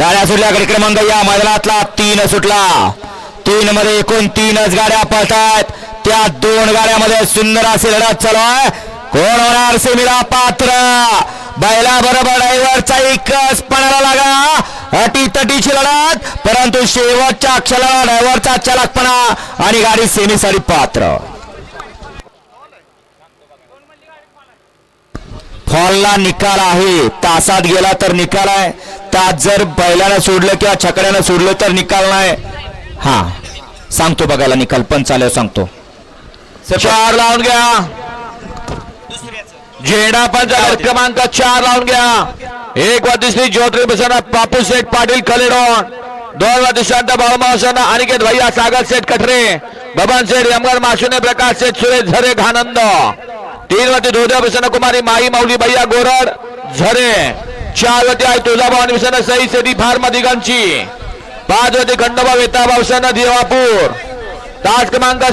गाड्या सुटल्या कडे क्रमांक या. मैदानातला तीन सुटला. तीन मध्ये एकूण तीनच गाड्या पळतात त्या दोन गाड्यामध्ये सुंदर अशी लढत चालू आहे. कोण होणार सेमीला पात्र? बैला बरोबर ड्रायव्हरचा एकच पणाला लागा. अटी तटीची लढत परंतु शेवटच्या अक्षराला ड्रायव्हरचा चलाकपणा आणि गाडी सेमीसाठी पात्र. फॉलला निकाल आहे. तासात गेला तर निकाल आहे. तास जर बैलानं सोडलं किंवा छकड्यानं सोडलं तर निकाल नाही. हा. सांगतो बघायला निकाल. पण चालेल सांगतो. चार लावून घ्या. झेंडा पंच क्रमांक चार लावून घ्या. एक वादिसली ज्योत्री बसना बापू शेठ पाटील कलेडॉन दोन वादिशांत बाळमावसांना अनिकेत भैया सागर शेठ कठरे. बबन शेठ यमगर माशुने प्रकाश शेठ सुरेश झरे घानंद. तीन वरती धोद्या प्रसन्न कुमारी माई माऊली भैया गोरड झरे. चार वरती आहे तुळजाभवानी प्रसन्न सई सेठी फार्मा दिगंची पाच वरती खंडोबा वेताबा प्रसन्न देवापूर. तास क्रमांक